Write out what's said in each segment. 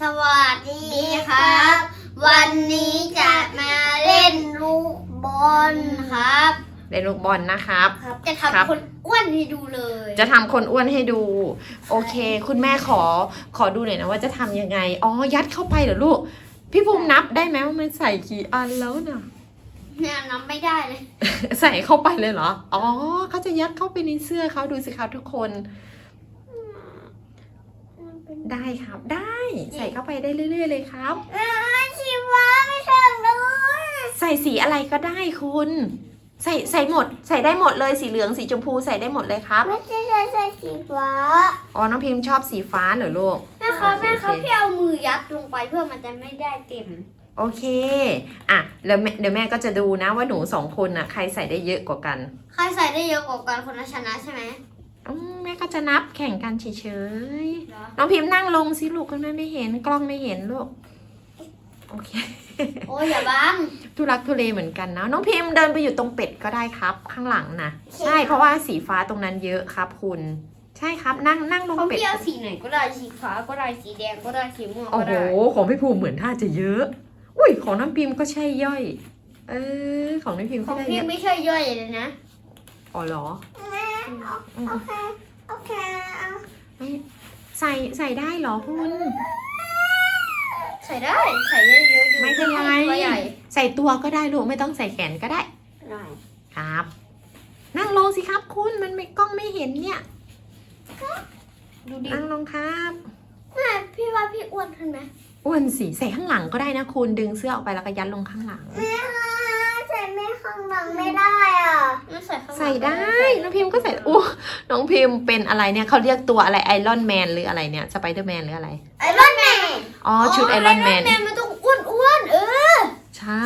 สวัสดีครับ วันนี้จะมาเล่นลูกบอลครับ เล่นลูกบอลนะครับ ครับ จะครับ ทำคนอ้วนให้ดูเลย จะทำคนอ้วนให้ดู โอเค คุณแม่ขอขอดูหน่อยนะว่าจะทำยังไง อ๋อ ยัดเข้าไปเหรอลูก พี่ภูมินับได้ไหมว่ามันใส่กี่อันแล้วน่ะ เนี่ยนับไม่ได้เลย ใส่เข้าไปเลยเหรอ อ๋อเขาจะยัดเข้าไปในเสื้อเขาดูสิครับทุกคน ได้ครับได้ใส่เข้าไปได้เรื่อยๆเลยครับชีวะไม่ถึงเลยใส่สีอะไรก็ได้คุณ ใส่ใส่หมด ใส่ได้หมดเลยสีเหลืองสีชมพูใส่ได้หมดเลยครับ ไม่ใช่ใช่ใช่ชีวะอ๋อน้องพิมพ์ชอบสีฟ้าเหรอลูกแม่ครับโอเคแม่ครับโอเคพี่เอามือยัดลงไปเพื่อมันจะไม่ได้เต็มโอเค อะแล้วแม่เดี๋ยวแม่ก็จะดูนะว่าหนูสองคนน่ะใครใส่ได้เยอะกว่ากัน ใครใส่ได้เยอะกว่ากันคนนั้นชนะใช่ไหมอืม แม่ก็จะนับแข่งกันเฉยเหรอๆน้องพิมพ์นั่งลงสิลูกคุณแม่ไม่เห็นกล้องไม่เห็นลูก โอเค โอ้ยอย่าบังทุรักทุเลเหมือนกันนะน้องพิมพ์เดินไปอยู่ตรงเป็ดก็ได้ครับ ข้างหลังนะใช่เพราะว่าสีฟ้าตรงนั้นเยอะครับ คุณ ใช่ครับนั่งนั่งลงเขาเป็ด พี่เอาสีไหนก็ได้สีฟ้าก็ได้สีแดงก็ได้สีม่วงโอ้ก็โหได้ของพี่ภูมิเหมือนท่าจะเยอะ อุ้ยของน้องพิมพ์ก็ใช่ย่อย เออของน้องพิมพ์ขก็องได้พี่เยอะไม่ใช่ย่อยเลยนะอ๋อเหรออืม โอเค โอเคไม่ใส่ใส่ได้เหรอคุณ ใส่ได้ ใส่เยอะๆอยู่ไม่เป็นไร ตัวใหญ่ใส่ตัวก็ได้ลูกไม่ต้องใส่แขนก็ได้ ได้ครับ นั่งลงสิครับคุณมันไม่กล้องไม่เห็นเนี่ยดูดินั่งลงครับ แม่พี่ว่าพี่อ้วนขึ้นไหมอ้วนสิใส่ข้างหลังก็ได้นะคุณดึงเสื้อออกไปแล้วก็ยัดลงข้างหลังใส่ไม่ข้างหลังไม่ได้อะไม่ ใส่ข้างหลังใส่ได้น้องพิมพ์ก็ใส่อู้น้องพิมพ์เป็นอะไรเนี่ยเขาเรียกตัวอะไรไอรอนแมนหรืออะไรเนี่ยสไปเดอร์แมนหรืออะไรไอรอนแมนอ๋อชุดไอรอนแมนแมนมันต้องอ้วนอ้วนๆเออใช่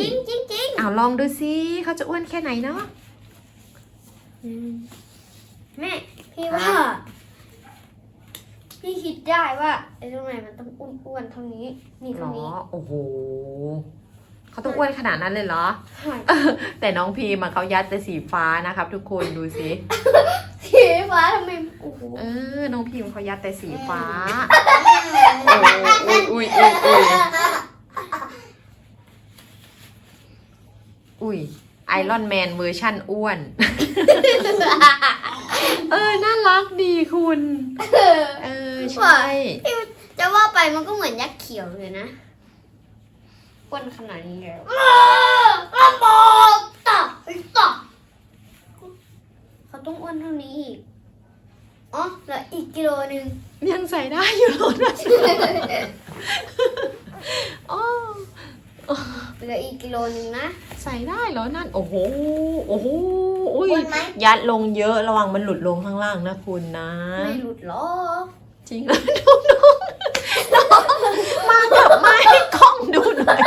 จริงจริงจริงเอาลองดูสิเขาจะอ้วนแค่ไหนเนาะอืมแม่พี่ว่า พี่คิดได้ว่าไอรอนแมนมันต้องอ้วนๆเท่านี้นี่หรเท่าอนี้โอ้โห เขาต้องอ้วนขนาดนั้นเลยเหรอ ใช่แต่น้องพีมาเขายัดแต่สีฟ้านะครับ ทุกคนดูสิสีฟ้าทำไมโอ้โหเออ น้องพิมเขายัดแต่สีฟ้าโอ้อุ้ยอุ้ยอุ้ยอุ้ยอุ้ยไอรอนแมนเวอร์ชั่นอ้วน เออ น่ารักดีคุณ เออ ใช่ จะว่าไปมันก็เหมือนยักษ์เขียวเลยนะ อ้วนขนาดนี้แล้วก็บอกต่อต่อเขาต้องอ้วนเท่านี้อีก อ๋อเหลืออีกกิโลหนึ่งยังใส่ได้อยู่เหรอนะอ๋อเหลืออีกกิโลหนึ่งนะ ใส่ได้เหรอนั่น โอ้โห โอ้โหอุ้ยอ้วนไหมยัดลงเยอะระวังมันหลุดลงข้างล่างนะคุณนะ ไม่หลุดหรอกจริงแล้วดูน้องน้องมาเถอะมาให้กล้องดู หน่อย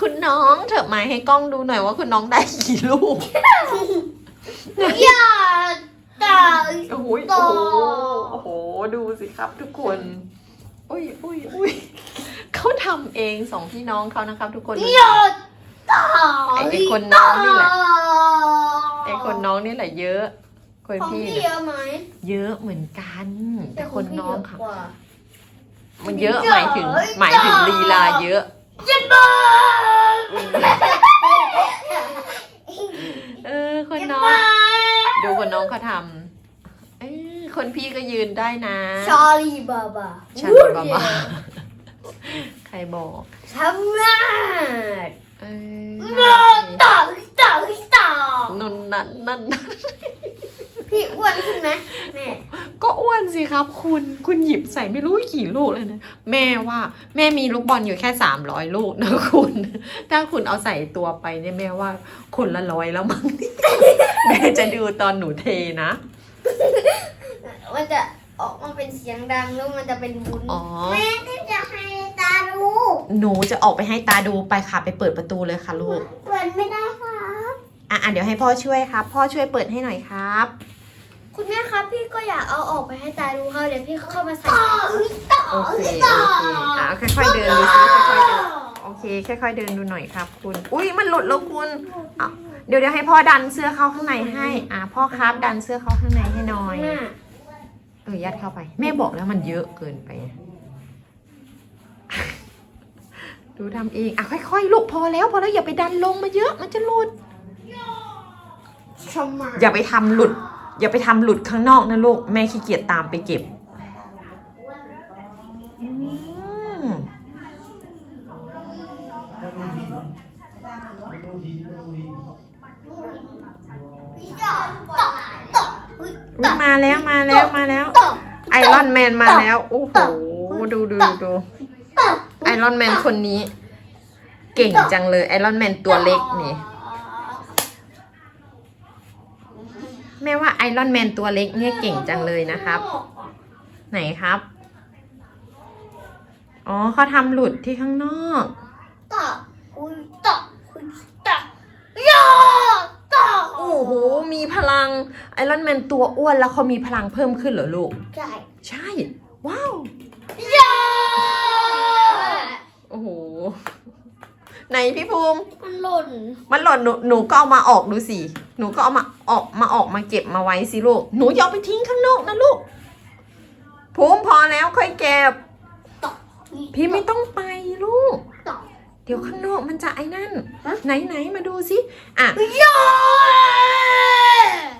คุณน้องเถอะมาให้กล้องดูหน่อยว่าคุณน้องได้กี่ลูกอย่าจ่าโอ้โหต่โอ้อโหโอ้โห ดูสิครับทุกคนอุ้ยอุ้ยอุ้ยเขาทำเองสองพี่น้องเขานะครับ ทุกคนดูอย่าต่อไอ้ไอ้คนน้องนี่แหละไอคนน้องนี่แหละเยอะคนของพี่พี่เนี่ยเยอะไหมเยอะเหมือนกัน แต่คนน้องค่ะกว่า มันเยอะหมายถึงหมายถึงลีลาเยอะ จะบ้าเออ คนน้อง ดูคนน้องเขาทำเอ้ยคนพี่ก็ยืนได้นะชาลีบาบาชาลีบาบาใครบอกทำงานเออต่อต่อต่อนั่นนั่นนั่นนั่นพี่อ้วนขึ้นไหมแม่ ก็อ้วนสิครับ คุณคุณหยิบใส่ไม่รู้กี่ลูกเลยนะแม่ว่าแม่มีลูกบอลอยู่แค่สามร้อยลูกนะคุณ ถ้าคุณเอาใส่ตัวไปเนี่ยแม่ว่า คนละร้อยแล้วมั้งแม่จะดูตอนหนูเทนะมันจะออกมาเป็นเสียงดังแล้วมันจะเป็นบุญอ๋อแม่ก็จะให้ตาดูหนูจะออกไปให้ตาดูไปค่ะไปเปิดประตูเลยค่ะลูกเปิดไม่ได้ครับอะอะเดี๋ยวให้พ่อช่วยครับ พ่อช่วยเปิดให้หน่อยครับ คุณแม่ครับพี่ก็อยากเอาออกไปให้ตาดูเขาเดี๋ยวพี่เข้ามาใส่ต่อโอเค โอเคอะค่อยๆเดินดูซิค่อยๆเดิน โอเค ค่อยๆเดินดูหน่อยครับ คุณ อุ้ยมันหลุดแล้วคุณอะเดี๋ยวเดี๋ยวให้พ่อดันเสื้อเข้าข้างในให้ อะพ่อครับดันเสื้อเข้าข้างในให้หน่อยแม่เออยัดเข้าไป แม่บอกแล้วมันเยอะเกินไป ดูทำเองอะค่อยๆลูกพอแล้วพอแล้วอย่าไปดันลงมาเยอะมันจะหลุดชมมาอย่าไปทำหลุด อย่าไปทำหลุดข้างนอกนะลูก แม่ขี้เกียจตามไปเก็บอืมพี่จอดตอกตอกอุ๊ยตอุ๊อยกมาแล้วมาแล้วมาแล้วตอกไอรอนแมนมาแล้ว โอ้โห ดูดูดูตอกไอรอนแมนคนนี้ เก่งจังเลยไอรอนแมนตัวเล็กนี่ แม่ว่าไอรอนแมนตัวเล็กเนี่ยเก่งจังเลยนะครับ ไหนครับ อ๋อเขาทำหลุดที่ข้างนอกตอกอุ๊ยตอกอุ๊ยตอกยอตอกโอ้โหมีพลังไอรอนแมนตัวอ้วนแล้วเขามีพลังเพิ่มขึ้นเหรอลูก ใช่ ใช่ ว้าวยอ โอ้โห ไหนพี่ภูมิ มันหล่น มันหล่นหนูหนูก็เอามาออกดูสิ หนูก็เอามาออกมาออกมาเก็บมาไว้สิลูก หนูอย่าเอาไปทิ้งข้างนอกนะลูก ภูมิพอแล้วค่อยเก็บตอกพี่ไม่ต้องไปลูกตอกเดี๋ยวข้างนอกมันจะไอ้นั่นฮะไหนไหนมาดูสิ อะยอ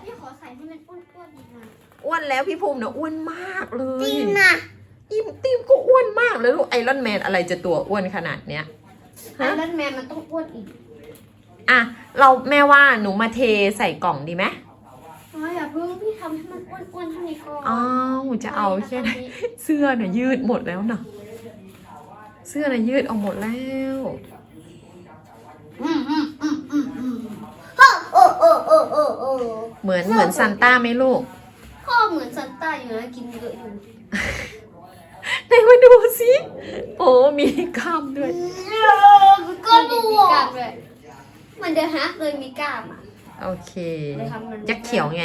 พี่ขอใส่ให้มันอ้วนๆอีกหน่อยอ้วนแล้วพี่ภูมิเนี่ยอ้วนมากเลจยริงนะติมติมก็อ้วนมากเลยลูกไอรอนแมนอะไรจะตัวอ้วนขนาดเนี้ย ไอรอนแมนมันต้องอ้วนอีกอะเราแม่ว่าหนูมาเทใส่กล่องดีไหมอ๋ออย่าเพิ่งพี่ทำให้มันอ้วนๆเท่านี้ก่อนอ้าวจะเอาแค่ไหนเสื้อน่ะยืดหมดแล้วนะเสื้อน่ะยืดออกหมดแล้วอืมอืมอืมอืมอืมโอ้โอ้โอ้โอ้โอ้โอ้เหมือนเหมือนซันต้าไหมลูกพ่อเหมือนซันต้าอยู่นะกินเยอะอยู่ ไหนมาดูสิโอ้มีกล้ามด้วย ก็ดูมีกล้ามด้วยเหมันเดอะฮักเลยมีกล้ามอะ โอเคเลยทำมัน ยักษ์เขียวไง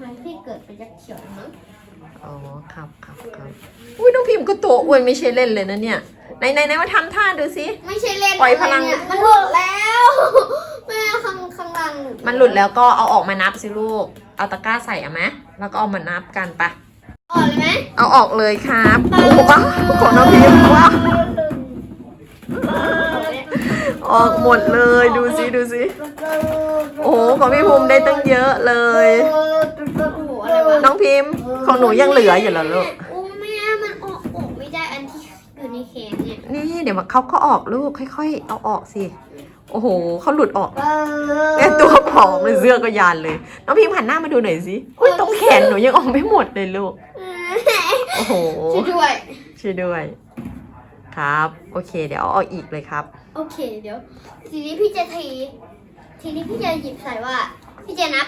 มันที่เกิดเป็นยักษ์เขียวมั้งอ๋อ ครับครับครับอุ้ยน้องพิมพ์ก็ตัวอ้วนไม่ใช่เล่นเลยนะเนี่ย ไหนไหนไหนมาทำท่าดูสิ ไม่ใช่เล่นปล่อยพลังะไรเนี่ยมันหลุดแล้วแม่ข้างข้างล่างหลุดมันหลุดแล้วก็เอาออกมานับสิลูก เอาตะกร้าใส่เอาไหมแล้วก็เอามานับกันปะ ออกเลยไหมเอาออกเลยครับโอ้โหว้าวของน้องพิมพ์ว้าวออกหมดเลยดูสิดูสิโอ้โหของพี่ภูมิได้ตั้งเยอะเลยโอ้โหอะไรวะน้องพิมพ์ของหนูยังเหลืออยู่เหรอลูกโอ้แม่มันออกออกไม่ได้อันที่อยู่ในแขนเนี่ย นี่เดี๋ยวเขาก็ออกลูกค่อย ๆ เอาออกสิ โอ้โหเขาหลุดออกเอแม่ตัวผอมเลยเสื้อก็ยานเลย น้องพิมพ์หันหน้ามาดูหน่อยสิอุ้ยตรงแขนหนูยังออกไม่หมดเลยลูก โอ้โห ช่วยด้วย ช่วยด้วย ครับ โอเค เดี๋ยวเอาออกอีกเลยครับ โอเค เดี๋ยว ทีนี้พี่จะที ทีนี้พี่จะหยิบใส่ว่า พี่จะนับ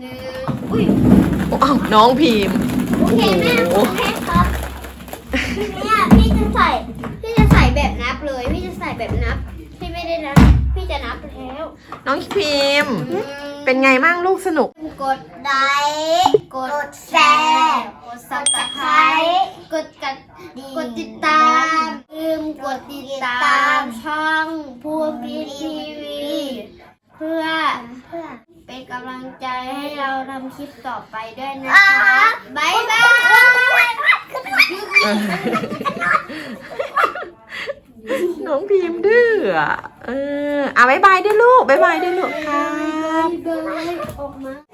หนึ่งอุ้ยอ้าวน้องพิมพ์โอเคแม่โอเคครับ เนี่ยพี่จะใส่ พี่จะใส่แบบนับเลย พี่จะใส่แบบนับพี่ ไม่ได้นับพี่จะนับแล้วน้องพิมพ์หนึ่งเป็นไงมั่งลูกสนุก กดไลค์กดแชร์กดซับสไครต์กดกัดกดติดตามลืมกดติดตามช่องภูมิทีวีเพื่อเป็นกำลังใจให้เราทำคลิปต่อไปด้วยนะคะบ๊ายบายน้องพิมพ์ดื้ออะ เอออะบายบายด้วยลูกบายบายด้วยลูกครับ ออกมา